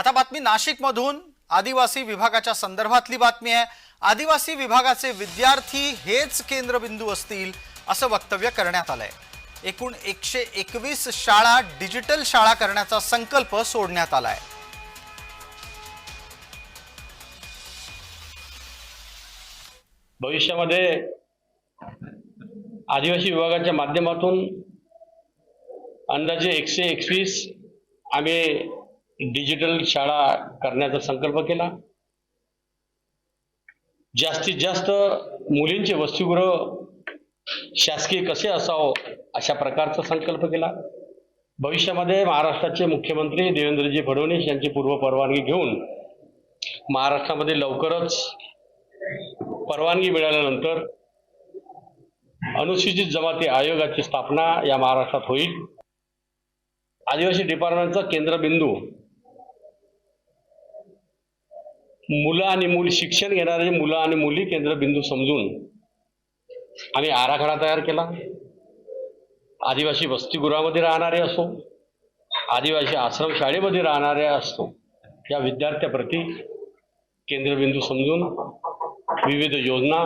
आता बातमी नाशिकमधून. आदिवासी विभागाच्या संदर्भातली बातमी आहे. आदिवासी विभागाचे विद्यार्थी हेच केंद्रबिंदू असतील असं वक्तव्य करण्यात आलंय. एकूण एकशे एकवीस शाळा डिजिटल शाळा करण्याचा संकल्प सोडण्यात आलाय. भविष्यामध्ये आदिवासी विभागाच्या माध्यमातून अंदाजे एकशे एकवीस आम्ही डिजिटल शाळा करण्याचा संकल्प केला. जास्तीत जास्त मुलींचे वसतिगृह शासकीय कसे असावं अशा प्रकारचा संकल्प केला. भविष्यामध्ये महाराष्ट्राचे मुख्यमंत्री देवेंद्रजी फडणवीस यांची पूर्व परवानगी घेऊन महाराष्ट्रामध्ये लवकरच परवानगी मिळाल्यानंतर अनुसूचित जमाती आयोगाची स्थापना या महाराष्ट्रात होईल. आदिवासी डिपार्टमेंटचा केंद्रबिंदू मुलं आणि मुली शिक्षण घेणारे मुलं आणि मुली केंद्रबिंदू समजून आम्ही आराखडा तयार केला. आदिवासी वसतिगृहामध्ये राहणारे असो आदिवासी आश्रम शाळेमध्ये राहणारे असो या विद्यार्थ्याप्रती केंद्रबिंदू समजून विविध योजना